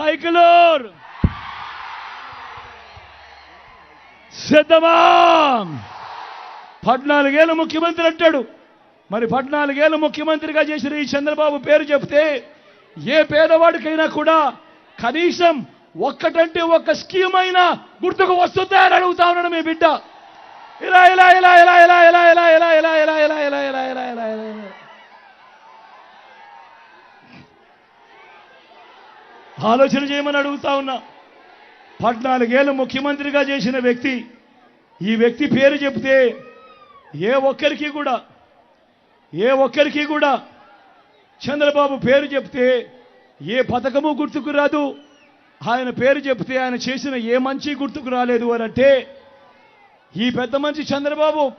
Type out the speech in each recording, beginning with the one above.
కైకలూర్ సిద్ధమా పద్నాలుగేళ్ళు ముఖ్యమంత్రి అంటాడు మరి పద్నాలుగేళ్ళు ముఖ్యమంత్రిగా చేసిన ఈ చంద్రబాబు పేరు చెప్తే ఏ పేదవాడికైనా కూడా కనీసం ఒక్కటంటే ఒక్క స్కీమ్ అయినా గుర్తుకు వస్తుందా అని అడుగుతా ఉన్నాడు మీ బిడ్డ ఇలా ఇలా ఇలా ఇలా ఇలా ఇలా ఇలా ఇలా ఇలా ఇలా ఇలా ఇలా ఇలా ఇలా ఇలా ఇలా ఇలా ఆలోచన చేయమని అడుగుతా ఉన్నా. పద్నాలుగేళ్ళు ముఖ్యమంత్రిగా చేసిన వ్యక్తి ఈ వ్యక్తి పేరు చెప్తే ఏ ఒక్కరికి కూడా ఏ ఒక్కరికి కూడా చంద్రబాబు పేరు చెప్తే ఏ పథకము గుర్తుకు రాదు. ఆయన పేరు చెప్తే ఆయన చేసిన ఏ మంచి గుర్తుకు రాలేదు అని అంటే ఈ పెద్ద మనిషి చంద్రబాబు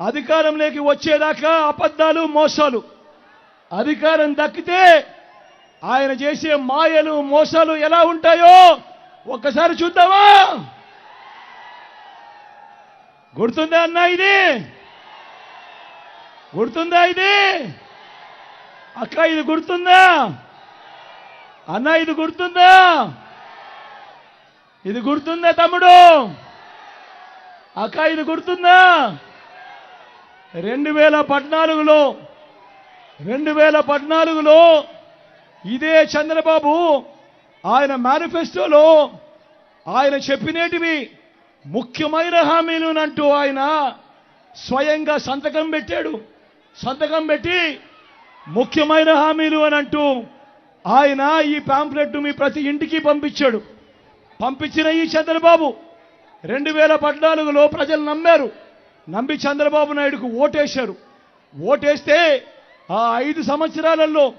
అధికారంలోకి వచ్చేదాకా అబద్ధాలు మోసాలు. అధికారం దక్కితే ఆయన చేసే మాయలు మోసాలు ఎలా ఉంటాయో ఒక్కసారి చూద్దామా? గుర్తుందా అన్నా ఇది? గుర్తుందా ఇది? అక్క ఇది గుర్తుందా? అన్న ఇది గుర్తుందా? ఇది గుర్తుందా తమ్ముడు? అక్క ఇది గుర్తుందా? రెండు వేల పద్నాలుగులో రెండు వేల పద్నాలుగులో ఇదే చంద్రబాబు ఆయన మేనిఫెస్టోలో ఆయన చెప్పినేటివి ముఖ్యమైన హామీలు అంటూ ఆయన స్వయంగా సంతకం పెట్టాడు. సంతకం పెట్టి ముఖ్యమైన హామీలు అని అంటూ ఆయన ఈ పాంప్లెట్ మీ ప్రతి ఇంటికి పంపించాడు. పంపించిన ఈ చంద్రబాబు రెండు వేల పద్నాలుగులో ప్రజలు నమ్మారు. నమ్మి చంద్రబాబు నాయుడుకు ఓటేశారు. ఓటేస్తే ఆ ఐదు సంవత్సరాలలో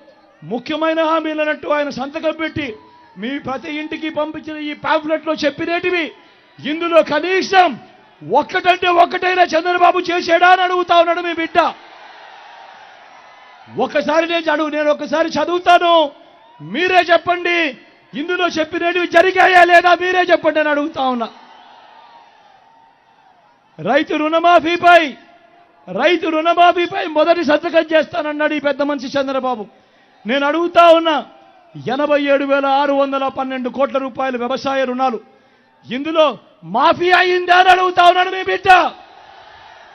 ముఖ్యమైన హామీలనంటూ ఆయన సంతకం పెట్టి మీ ప్రతి ఇంటికి పంపించిన ఈ పాంప్లెట్లో చెప్పినేటివి. ఇందులో కనీసం ఒక్కటంటే ఒక్కటైనా చంద్రబాబు చేశాడా అని అడుగుతా ఉన్నాడు మీ బిడ్డ. ఒకసారి నేను చదువు నేను ఒకసారి చదువుతాను. మీరే చెప్పండి ఇందులో చెప్పినవి జరిగాయా లేదా మీరే చెప్పండి అని అడుగుతా ఉన్నా. రైతు రుణమాఫీపై రైతు రుణమాఫీపై మొదటి సంతకం చేస్తానన్నాడు ఈ పెద్ద మనిషి చంద్రబాబు. నేను అడుగుతా ఉన్నా ఎనభై ఏడు వేల ఆరు వందల పన్నెండు కోట్ల రూపాయల వ్యవసాయ రుణాలు ఇందులో మాఫీ అయిందా అని అడుగుతా ఉన్నాడు మీ బిడ్డ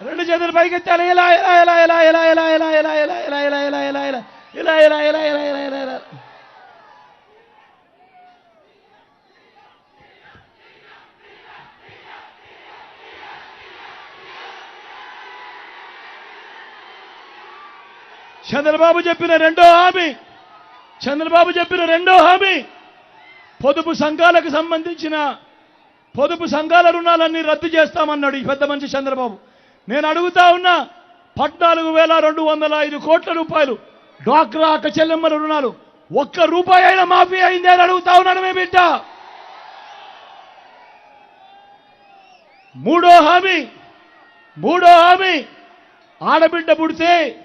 రెండు చేతులు పైకెత్తాలి ఇలా ఇలా ఇలా ఇలా ఇలా ఇలా ఇలా ఇలా ఇలా ఇలా ఇలా ఇలా ఇలా ఇలా ఇలా ఇలా ఇలా ఇలా చంద్రబాబు చెప్పిన రెండో హామీ. చంద్రబాబు చెప్పిన రెండో హామీ. పొదుపు సంఘాలకు సంబంధించిన పొదుపు సంఘాల రుణాలన్నీ రద్దు చేస్తామన్నాడు ఈ పెద్ద మనిషి చంద్రబాబు. నేను అడుగుతా ఉన్నా పద్నాలుగు వేల రెండు వందల ఐదు కోట్ల రూపాయలు డ్వాక్రా అక్క చెల్లెమ్మల రుణాలు ఒక్క రూపాయి అయినా మాఫీ అయింది అని అడుగుతా ఉన్నాడు మీ బిడ్డ. మూడో హామీ మూడో హామీ ఆడబిడ్డ పుడితే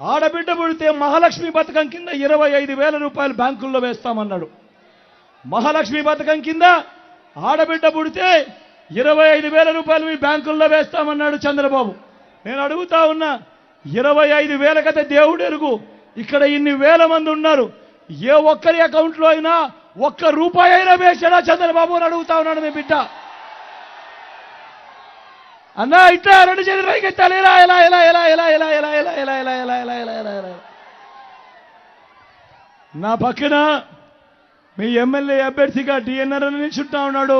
ఆడబిడ్డ పుడితే మహాలక్ష్మి పథకం కింద ఇరవై ఐదు వేల రూపాయలు బ్యాంకుల్లో వేస్తామన్నాడు. మహాలక్ష్మి పథకం కింద ఆడబిడ్డ పుడితే ఇరవై ఐదు వేల రూపాయలు మీ బ్యాంకుల్లో వేస్తామన్నాడు చంద్రబాబు. నేను అడుగుతా ఉన్నా ఇరవై ఐదు వేల కథ దేవుడు ఎరుగు. ఇక్కడ ఇన్ని వేల మంది ఉన్నారు. ఏ ఒక్కరి అకౌంట్లో అయినా ఒక్క రూపాయి అయినా వేసాడా చంద్రబాబు అని అడుగుతా ఉన్నాడు మీ బిడ్డ. అన్నా ఇట్లా రెండు చేతులు పైకి ఎలా ఇలా ఇలా ఇలా ఇలా ఇలా ఇలా ఇలా ఇలా ఇలా ఇలా ఇలా ఇలా ఇలా ఇలా ఇలా నా పక్కన మీ ఎమ్మెల్యే అభ్యర్థిగా డిఎన్ఆర్ అని చుట్టా ఉన్నాడు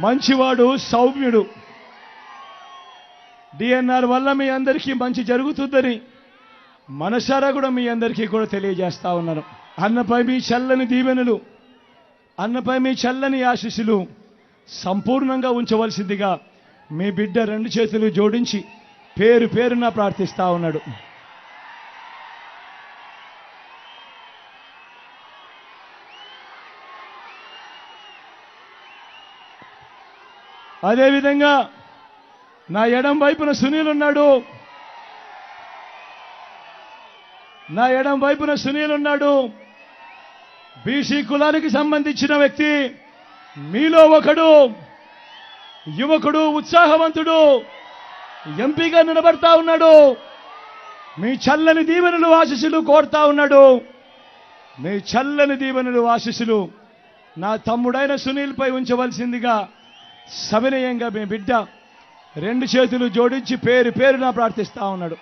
మంచివాడు సౌమ్యుడు డిఎన్ఆర్ వల్ల మీ అందరికీ మంచి జరుగుతుందని మనసారా కూడా మీ అందరికీ కూడా తెలియజేస్తా ఉన్నారు అన్నపై మీ చల్లని దీవెనలు అన్నపై మీ చల్లని ఆశీస్సులు సంపూర్ణంగా ఉంచవలసిందిగా మీ బిడ్డ రెండు చేతులు జోడించి పేరు పేరున ప్రార్థిస్తా ఉన్నాడు. అదేవిధంగా నా ఎడం వైపున సునీల్ ఉన్నాడు. నా ఎడం వైపున సునీల్ ఉన్నాడు. బీసీ కులానికి సంబంధించిన వ్యక్తి. మీలో ఒకడు యువకుడు ఉత్సాహవంతుడు ఎంపీగా నిలబడతా ఉన్నాడు. మీ చల్లని దీవెనలు ఆశీస్సులు కోరుతా ఉన్నాడు. మీ చల్లని దీవెనలు ఆశీస్సులు నా తమ్ముడైన సునీల్పై ఉంచవలసిందిగా సవినయంగా మీ బిడ్డ రెండు చేతులు జోడించి పేరు పేరున ప్రార్థిస్తా ఉన్నాడు.